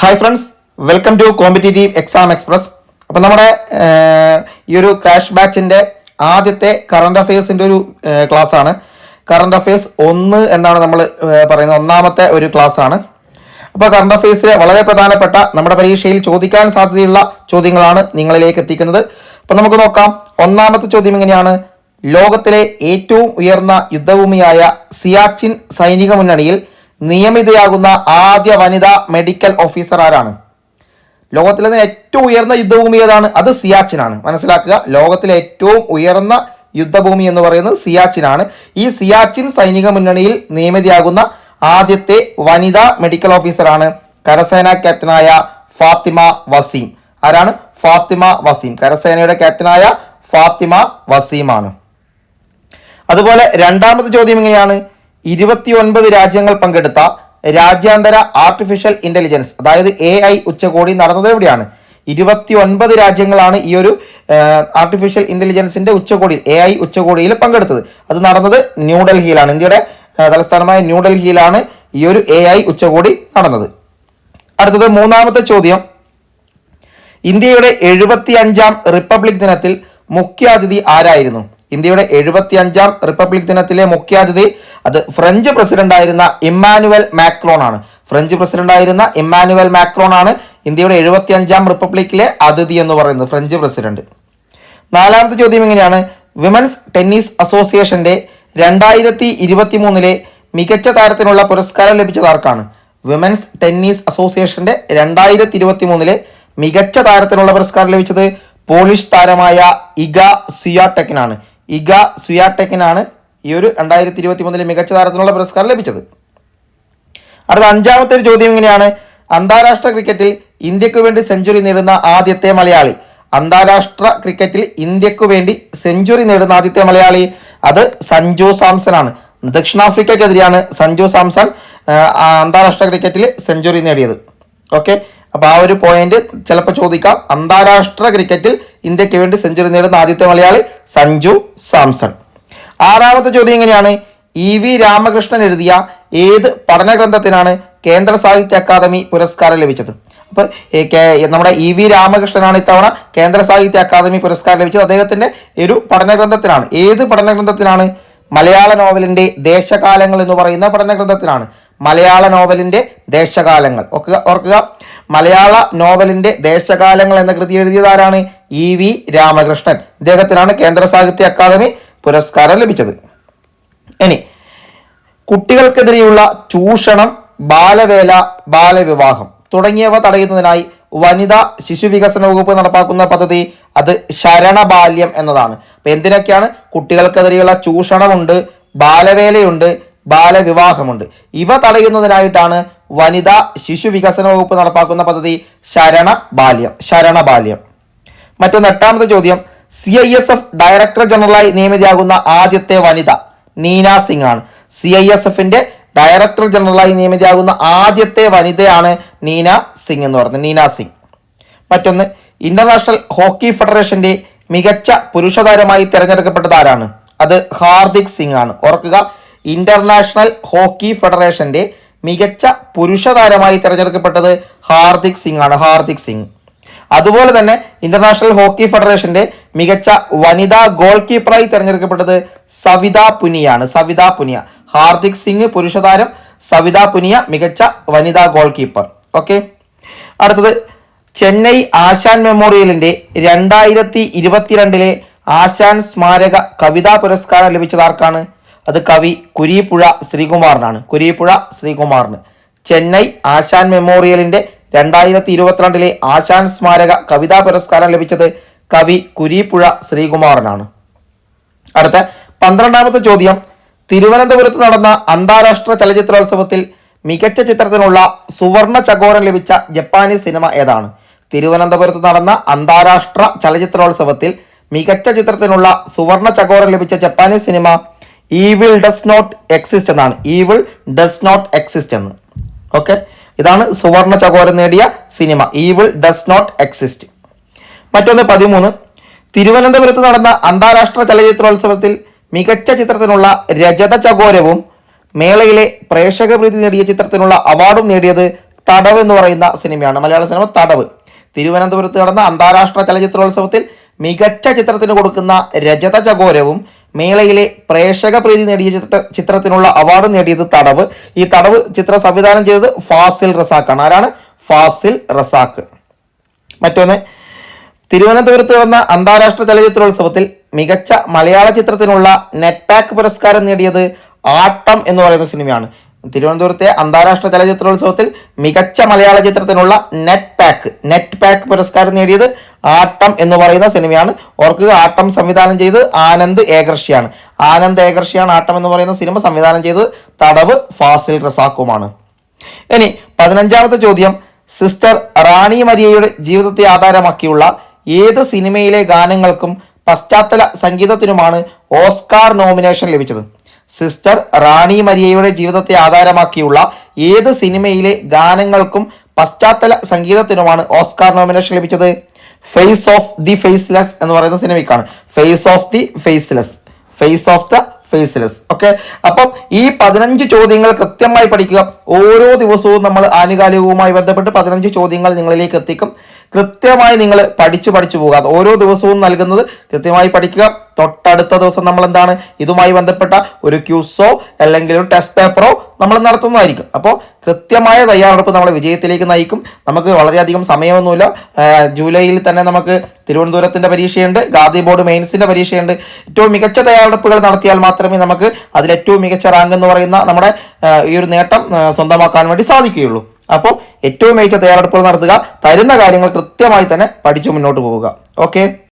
Hi friends welcome to competitive exam express അപ്പം നമ്മുടെ ഈ ഒരു ക്രാഷ് ബാച്ചിന്റെ ആദ്യത്തെ കറണ്ട് അഫയേഴ്സിന്റെ ഒരു ക്ലാസ് ആണ്. കറണ്ട് അഫയേഴ്സ് ഒന്ന് എന്നാണ് നമ്മൾ പറയുന്നത്. ഒന്നാമത്തെ ഒരു ക്ലാസ് ആണ്. അപ്പോൾ കറണ്ട് അഫയേഴ്സിലെ വളരെ പ്രധാനപ്പെട്ട നമ്മുടെ പരീക്ഷയിൽ ചോദിക്കാൻ സാധ്യതയുള്ള ചോദ്യങ്ങളാണ് നിങ്ങളിലേക്ക് എത്തിക്കുന്നത്. അപ്പം നമുക്ക് നോക്കാം. ഒന്നാമത്തെ ചോദ്യം എങ്ങനെയാണ്? ലോകത്തിലെ ഏറ്റവും ഉയർന്ന യുദ്ധഭൂമിയായ സിയാച്ചിൻ സൈനിക മുന്നണിയിൽ നിയമിതയാകുന്ന ആദ്യ വനിതാ മെഡിക്കൽ ഓഫീസർ ആരാണ്? ലോകത്തിലെ ഏറ്റവും ഉയർന്ന യുദ്ധഭൂമി ഏതാണ്? അത് സിയാച്ചിനാണ്. മനസ്സിലാക്കുക ലോകത്തിലെ ഏറ്റവും ഉയർന്ന യുദ്ധഭൂമി എന്ന് പറയുന്നത് സിയാച്ചിനാണ്. ഈ സിയാച്ചിൻ സൈനിക മുന്നണിയിൽ നിയമിതയാകുന്ന ആദ്യത്തെ വനിതാ മെഡിക്കൽ ഓഫീസറാണ് കരസേന ക്യാപ്റ്റനായ ഫാത്തിമ വസീം. ആരാണ്? ഫാത്തിമ വസീം. കരസേനയുടെ ക്യാപ്റ്റനായ ഫാത്തിമ വസീമാണ്. അതുപോലെ രണ്ടാമത്തെ ചോദ്യം എങ്ങനെയാണ് ഇരുപത്തിയൊൻപത് രാജ്യങ്ങൾ പങ്കെടുത്ത രാജ്യാന്തര ആർട്ടിഫിഷ്യൽ ഇന്റലിജൻസ് അതായത് എ ഐ ഉച്ചകോടി നടന്നത് എവിടെയാണ്? ഇരുപത്തി ഒൻപത് രാജ്യങ്ങളാണ് ഈ ഒരു ആർട്ടിഫിഷ്യൽ ഇന്റലിജൻസിന്റെ ഉച്ചകോടി എ ഐ ഉച്ചകോടിയിൽ പങ്കെടുത്തത്. അത് നടന്നത് ന്യൂഡൽഹിയിലാണ് ഇന്ത്യയുടെ തലസ്ഥാനമായ ന്യൂഡൽഹിയിലാണ് ഈ ഒരു എ ഐ ഉച്ചകോടി നടന്നത്. അടുത്തത് മൂന്നാമത്തെ ചോദ്യം. ഇന്ത്യയുടെ എഴുപത്തി അഞ്ചാം റിപ്പബ്ലിക് ദിനത്തിൽ മുഖ്യാതിഥി ആരായിരുന്നു? ഇന്ത്യയുടെ എഴുപത്തി അഞ്ചാം റിപ്പബ്ലിക് ദിനത്തിലെ മുഖ്യാതിഥി അത് ഫ്രഞ്ച് പ്രസിഡന്റ് ആയിരുന്ന ഇമ്മാനുവൽ മാക്രോൺ ആണ് ഫ്രഞ്ച് പ്രസിഡന്റ് ആയിരുന്ന ഇമ്മാനുവൽ മാക്രോൺ ആണ് ഇന്ത്യയുടെ എഴുപത്തി അഞ്ചാം റിപ്പബ്ലിക്കിലെ അതിഥി എന്ന് പറയുന്നത് ഫ്രഞ്ച് പ്രസിഡന്റ്. നാലാമത്തെ ചോദ്യം എങ്ങനെയാണ് വിമൻസ് ടെന്നീസ് അസോസിയേഷന്റെ രണ്ടായിരത്തി ഇരുപത്തി മൂന്നിലെ മികച്ച താരത്തിനുള്ള പുരസ്കാരം ലഭിച്ചത് ആർക്കാണ്? വിമൻസ് ടെന്നീസ് അസോസിയേഷന്റെ രണ്ടായിരത്തി ഇരുപത്തി മൂന്നിലെ മികച്ച താരത്തിനുള്ള പുരസ്കാരം ലഭിച്ചത് പോളിഷ് താരമായ ഇഗ സുയാടെക്കിനാണ് ഇഗ സുയാടെക്കിനാണ് ഈ ഒരു രണ്ടായിരത്തി ഇരുപത്തി മൂന്നിലെ മികച്ച താരത്തിനുള്ള പുരസ്കാരം ലഭിച്ചത്. അടുത്ത അഞ്ചാമത്തെ ഒരു ചോദ്യം ഇങ്ങനെയാണ്. അന്താരാഷ്ട്ര ക്രിക്കറ്റിൽ ഇന്ത്യയ്ക്ക് വേണ്ടി സെഞ്ചുറി നേടുന്ന ആദ്യത്തെ മലയാളി. അന്താരാഷ്ട്ര ക്രിക്കറ്റിൽ ഇന്ത്യയ്ക്ക് വേണ്ടി സെഞ്ചുറി നേടുന്ന ആദ്യത്തെ മലയാളി അത് സഞ്ജു സാംസൺ ആണ് ദക്ഷിണാഫ്രിക്കക്കെതിരെയാണ് സഞ്ജു സാംസൺ അന്താരാഷ്ട്ര ക്രിക്കറ്റിൽ സെഞ്ചുറി നേടിയത്. ഓക്കെ? അപ്പൊ ആ ഒരു പോയിന്റ് ചിലപ്പോൾ ചോദിക്കാം. അന്താരാഷ്ട്ര ക്രിക്കറ്റിൽ ഇന്ത്യയ്ക്ക് വേണ്ടി സെഞ്ചുറി നേടുന്ന ആദ്യത്തെ മലയാളി സഞ്ജു സാംസൺ. ആറാമത്തെ ചോദ്യം എങ്ങനെയാണ്? ഇ വി രാമകൃഷ്ണൻ എഴുതിയ ഏത് പഠനഗ്രന്ഥത്തിനാണ് കേന്ദ്ര സാഹിത്യ അക്കാദമി പുരസ്കാരം ലഭിച്ചത്? അപ്പൊ ഏ, നമ്മുടെ ഇ വി രാമകൃഷ്ണനാണ് ഇത്തവണ കേന്ദ്ര സാഹിത്യ അക്കാദമി പുരസ്കാരം ലഭിച്ചത്. അദ്ദേഹത്തിന്റെ ഒരു പഠനഗ്രന്ഥത്തിനാണ്. ഏത് പഠനഗ്രന്ഥത്തിനാണ്? മലയാള നോവലിന്റെ ദേശകാലങ്ങൾ എന്ന് പറയുന്ന പഠനഗ്രന്ഥത്തിനാണ്. മലയാള നോവലിന്റെ ദേശകാലങ്ങൾ. ഓർക്കുക ഓർക്കുക. മലയാള നോവലിന്റെ ദേശകാലങ്ങൾ എന്ന കൃതി എഴുതിയത് ആരാണ്? E V Ramakrishnan. ഇദ്ദേഹത്തിനാണ് കേന്ദ്ര സാഹിത്യ അക്കാദമി പുരസ്കാരം ലഭിച്ചത്. ഇനി കുട്ടികൾക്കെതിരെയുള്ള ചൂഷണം ബാലവേല ബാലവിവാഹം തുടങ്ങിയവ തടയുന്നതിനായി വനിതാ ശിശു വികസന വകുപ്പ് നടപ്പാക്കുന്ന പദ്ധതി അത് ശരണബാല്യം എന്നതാണ്. അപ്പൊ എന്തിനൊക്കെയാണ് കുട്ടികൾക്കെതിരെയുള്ള ചൂഷണമുണ്ട് ബാലവേലയുണ്ട് ബാലവിവാഹമുണ്ട്. ഇവ തടയുന്നതിനായിട്ടാണ് വനിതാ ശിശു വികസന വകുപ്പ് നടപ്പാക്കുന്ന പദ്ധതി ശരണ ബാല്യം ശരണബാല്യം. മറ്റൊന്ന് എട്ടാമത്തെ ചോദ്യം. C I S F director ജനറലായി നിയമിതയാകുന്ന ആദ്യത്തെ വനിത നീന സിംഗ് ആണ് സി ഐ എസ് എഫിന്റെ ഡയറക്ടർ ജനറലായി നിയമിതയാകുന്ന ആദ്യത്തെ വനിതയാണ് നീന സിംഗ് എന്ന് പറയുന്നത്. നീന സിംഗ്. മറ്റൊന്ന് ഇന്റർനാഷണൽ ഹോക്കി ഫെഡറേഷന്റെ മികച്ച പുരുഷ താരമായി തിരഞ്ഞെടുക്കപ്പെട്ടത് ആരാണ്? അത് ഹാർദിക് സിംഗ് ആണ് ഓർക്കുക ഇന്റർനാഷണൽ ഹോക്കി ഫെഡറേഷന്റെ മികച്ച പുരുഷ താരമായി തിരഞ്ഞെടുക്കപ്പെട്ടത് ഹാർദിക് സിംഗ് ആണ് ഹാർദിക് സിംഗ്. അതുപോലെ തന്നെ ഇന്റർനാഷണൽ ഹോക്കി ഫെഡറേഷന്റെ മികച്ച വനിതാ ഗോൾ കീപ്പറായി തിരഞ്ഞെടുക്കപ്പെട്ടത് സവിത പുനിയാണ്. സവിത പുനിയ. ഹാർദിക് സിംഗ് പുരുഷ താരം സവിത പുനിയ മികച്ച വനിതാ ഗോൾ കീപ്പർ ഓക്കെ അടുത്തത് ചെന്നൈ ആശാൻ മെമ്മോറിയലിന്റെ രണ്ടായിരത്തി ഇരുപത്തിരണ്ടിലെ ആശാൻ സ്മാരക കവിതാ പുരസ്കാരം ലഭിച്ചത് ആർക്കാണ്? അത് കവി കുരീപ്പുഴ ശ്രീകുമാറിനാണ്. കുരീപ്പുഴ ശ്രീകുമാറിന്. ചെന്നൈ ആശാൻ മെമ്മോറിയലിന്റെ രണ്ടായിരത്തി ഇരുപത്തിരണ്ടിലെ ആശാൻ സ്മാരക കവിതാ പുരസ്കാരം ലഭിച്ചത് കവി കുരീപ്പുഴ ശ്രീകുമാറിനാണ്. അടുത്ത പന്ത്രണ്ടാമത്തെ ചോദ്യം. തിരുവനന്തപുരത്ത് നടന്ന അന്താരാഷ്ട്ര ചലച്ചിത്രോത്സവത്തിൽ മികച്ച ചിത്രത്തിനുള്ള സുവർണ ചകോരം ലഭിച്ച ജപ്പാനീസ് സിനിമ ഏതാണ്? തിരുവനന്തപുരത്ത് നടന്ന അന്താരാഷ്ട്ര ചലച്ചിത്രോത്സവത്തിൽ മികച്ച ചിത്രത്തിനുള്ള സുവർണ ചകോരം ലഭിച്ച Japanese cinema evil does not exist എന്നാണ്. ഈവിൾ ഡസ് നോട്ട് എക്സിസ്റ്റ് എന്ന്. ഓക്കെ ഇതാണ് സുവർണ ചകോരം നേടിയ cinema. Evil does not exist മറ്റൊന്ന് പതിമൂന്ന്. തിരുവനന്തപുരത്ത് നടന്ന അന്താരാഷ്ട്ര ചലച്ചിത്രോത്സവത്തിൽ മികച്ച ചിത്രത്തിനുള്ള രജത ചകോരവും മേളയിലെ പ്രേക്ഷക പ്രീതി നേടിയ ചിത്രത്തിനുള്ള അവാർഡും നേടിയത് തടവ് എന്ന് പറയുന്ന സിനിമയാണ്. മലയാള സിനിമ തടവ്. തിരുവനന്തപുരത്ത് നടന്ന അന്താരാഷ്ട്ര ചലച്ചിത്രോത്സവത്തിൽ മികച്ച ചിത്രത്തിന് കൊടുക്കുന്ന രജത ചകോരവും മേളയിലെ പ്രേക്ഷക പ്രീതി നേടിയ ചിത്ര ചിത്രത്തിനുള്ള അവാർഡ് നേടിയത് തടവ്. ഈ തടവ് ചിത്രം സംവിധാനം ചെയ്തത് ഫാസിൽ റസാഖാണ് ആരാണ്? ഫാസിൽ റസാഖ് മറ്റൊന്ന് തിരുവനന്തപുരത്ത് നടന്ന അന്താരാഷ്ട്ര ചലച്ചിത്രോത്സവത്തിൽ മികച്ച മലയാള ചിത്രത്തിനുള്ള നെറ്റ് പാക്ക് പുരസ്കാരം നേടിയത് ആട്ടം എന്ന് പറയുന്ന സിനിമയാണ്. തിരുവനന്തപുരത്തെ അന്താരാഷ്ട്ര ചലച്ചിത്രോത്സവത്തിൽ മികച്ച മലയാള ചിത്രത്തിനുള്ള നെറ്റ് പാക്ക് നെറ്റ് പാക്ക് പുരസ്കാരം നേടിയത് ആട്ടം എന്ന് പറയുന്ന സിനിമയാണ്. ഓർക്കുക ആട്ടം സംവിധാനം ചെയ്ത് ആനന്ദ് ഏകർഷിയാണ്. ആനന്ദ് ഏകർഷിയാണ് ആട്ടം എന്ന് പറയുന്ന സിനിമ സംവിധാനം ചെയ്ത് തടവ് ഫാസിൽ റസാക്കുമാണ്. ഇനി പതിനഞ്ചാമത്തെ ചോദ്യം. സിസ്റ്റർ റാണി മരിയയുടെ ജീവിതത്തെ ആധാരമാക്കിയുള്ള ഏത് സിനിമയിലെ ഗാനങ്ങൾക്കും പശ്ചാത്തല സംഗീതത്തിനുമാണ് ഓസ്കാർ നോമിനേഷൻ ലഭിച്ചത്? സിസ്റ്റർ റാണി മരിയയുടെ ജീവിതത്തെ ആധാരമാക്കിയുള്ള ഏത് സിനിമയിലെ ഗാനങ്ങൾക്കും പശ്ചാത്തല സംഗീതത്തിനുമാണ് ഓസ്കാർ നോമിനേഷൻ ലഭിച്ചത്? ഫേസ് ഓഫ് ദി ഫേസ്ലെസ് എന്ന് പറയുന്ന സിനിമയ്ക്കാണ്. Face of the faceless face of the faceless okay അപ്പം ഈ പതിനഞ്ച് ചോദ്യങ്ങൾ കൃത്യമായി പഠിക്കുക. ഓരോ ദിവസവും നമ്മൾ ആനുകാലികവുമായി ബന്ധപ്പെട്ട് പതിനഞ്ച് ചോദ്യങ്ങൾ നിങ്ങളിലേക്ക് എത്തിക്കും. കൃത്യമായി നിങ്ങൾ പഠിച്ചു പഠിച്ചു പോകാതെ ഓരോ ദിവസവും നൽകുന്നത് കൃത്യമായി പഠിക്കുക. തൊട്ടടുത്ത ദിവസം നമ്മൾ എന്താണ് ഇതുമായി ബന്ധപ്പെട്ട ഒരു ക്യൂസോ അല്ലെങ്കിൽ ഒരു ടെസ്റ്റ് പേപ്പറോ നമ്മൾ നടത്തുന്നതായിരിക്കും. അപ്പോൾ കൃത്യമായ തയ്യാറെടുപ്പ് നമ്മളെ വിജയത്തിലേക്ക് നയിക്കും. നമുക്ക് വളരെയധികം സമയമൊന്നുമില്ല. ജൂലൈയിൽ തന്നെ നമുക്ക് തിരുവനന്തപുരത്തിന്റെ പരീക്ഷയുണ്ട്. ഗാന്ധി ബോർഡ് മെയിൻസിന്റെ പരീക്ഷയുണ്ട്. ഏറ്റവും മികച്ച തയ്യാറെടുപ്പുകൾ നടത്തിയാൽ മാത്രമേ നമുക്ക് അതിലേറ്റവും മികച്ച റാങ്ക് എന്ന് പറയുന്ന നമ്മുടെ ഈ ഒരു നേട്ടം സ്വന്തമാക്കാൻ വേണ്ടി സാധിക്കുകയുള്ളൂ. അപ്പോൾ ഏറ്റവും മികച്ച തയ്യാറെടുപ്പുകൾ നടത്തുക തരുന്ന കാര്യങ്ങൾ കൃത്യമായി തന്നെ പഠിച്ചു മുന്നോട്ട് പോവുക. ഓക്കെ